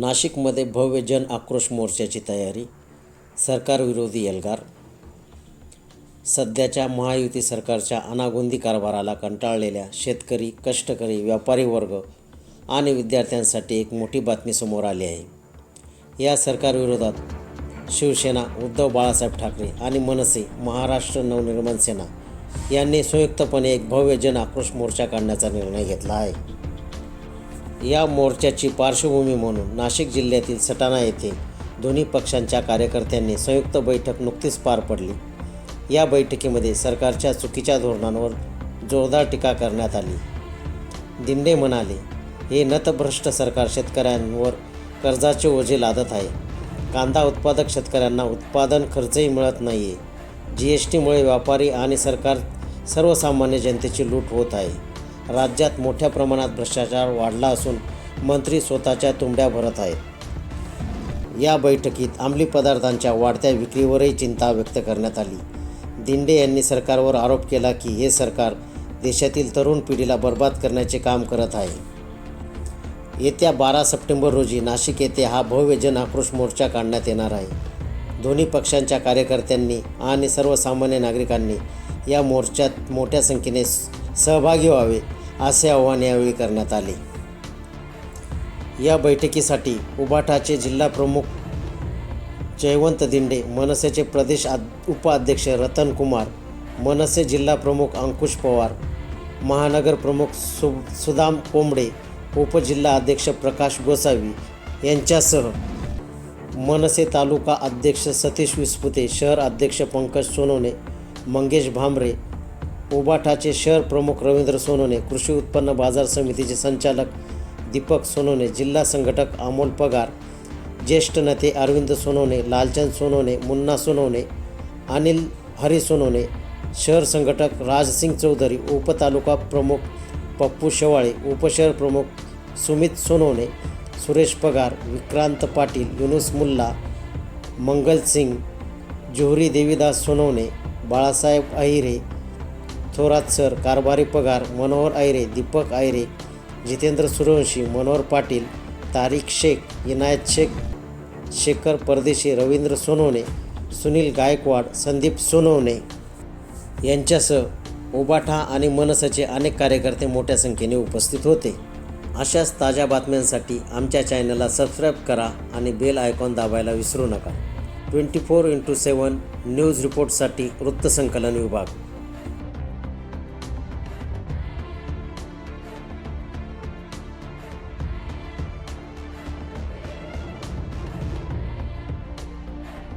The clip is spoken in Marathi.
नाशिकमध्ये भव्य जन आक्रोश मोर्चाची तयारी सरकारविरोधी एल्गार सध्याच्या महायुती सरकारच्या अनागोंदी कारभाराला कंटाळलेल्या शेतकरी कष्टकरी व्यापारी वर्ग आणि विद्यार्थ्यांसाठी एक मोठी बातमी समोर आली आहे. या सरकारविरोधात शिवसेना उद्धव बाळासाहेब ठाकरे आणि मनसे महाराष्ट्र नवनिर्माण सेना यांनी संयुक्तपणे एक भव्य जन आक्रोश मोर्चा काढण्याचा निर्णय घेतला आहे. या मोर्चाची पार्श्वभूमी म्हणून नाशिक जिल्ह्यातील सटाणा येथे दोन्ही पक्षांच्या कार्यकर्त्यांनी संयुक्त बैठक नुकतीच पार पडली. या बैठकीमध्ये सरकारच्या चुकीच्या धोरणांवर जोरदार टीका करण्यात आली. दिंडे म्हणाले हे नतभ्रष्ट सरकार शेतकऱ्यांवर कर्जाचे ओझे लादत आहे. कांदा उत्पादक शेतकऱ्यांना उत्पादन खर्चही मिळत नाही आहे जी एस टीमुळे व्यापारी आणि सरकार सर्वसामान्य जनतेची लूट होत आहे. राज्यात मोठ्या प्रमाणात भ्रष्टाचार वाढला असून मंत्री स्वतःच्या तुंब्या भरत आहेत. या बैठकीत अंमली पदार्थांच्या वाढत्या विक्रीवरही चिंता व्यक्त करण्यात आली. दिंडे यांनी सरकारवर आरोप केला की हे सरकार देशातील तरुण पिढीला बर्बाद करण्याचे काम करत आहे. येत्या बारा सप्टेंबर रोजी नाशिक येथे हा भव्य जन आक्रोश मोर्चा काढण्यात येणार आहे. दोन्ही पक्षांच्या कार्यकर्त्यांनी आणि सर्वसामान्य नागरिकांनी या मोर्चात मोठ्या संख्येने सहभागी व्हावे असे आवाहन यावेळी करण्यात आले. या बैठकीसाठी उबाठाचे जिल्हा प्रमुख जयवंत दिंडे मनसेचे प्रदेश आद उपाध्यक्ष रतन कुमार मनसे जिल्हा प्रमुख अंकुश पवार महानगर प्रमुख सु सुदाम कोंबडे उपजिल्हा अध्यक्ष प्रकाश गोसावी यांच्यासह मनसे तालुका अध्यक्ष सतीश विस्पुते शहर अध्यक्ष पंकज सोनवणे मंगेश भांबरे उबाठाचे शहर प्रमुख रवींद्र सोनवणे कृषी उत्पन्न बाजार समितीचे संचालक दीपक सोनवणे जिल्हा संघटक अमोल पगार ज्येष्ठ नेते अरविंद सोनवणे लालचंद सोनवणे मुन्ना सोनवणे अनिल हरी सोनवणे शहर संघटक राजसिंग चौधरी उपतालुका प्रमुख पप्पू शेवाळे उपशहर प्रमुख सुमित सोनवणे सुरेश पगार विक्रांत पाटील युनुस मुल्ला मंगल सिंग जोहरी देवीदास सोनवणे बाळासाहेब अहिरे थोरात सर कारभारी पगार मनोहर आयरे दीपक आयरे जितेंद्र सूर्यवंशी मनोहर पाटील तारिक शेख इनायत शेख शेखर परदेशी रवींद्र सोनवणे सुनील गायकवाड संदीप सोनवणे यांच्यासह ओबाठा आणि मनसचे अनेक कार्यकर्ते मोठ्या संख्येने उपस्थित होते. अशाच ताज्या बातम्यांसाठी आमच्या चॅनलला सबस्क्राईब करा आणि बेल आयकॉन दाबायला विसरू नका. Twenty four into seven news रिपोर्टसाठी वृत्तसंकलन विभाग.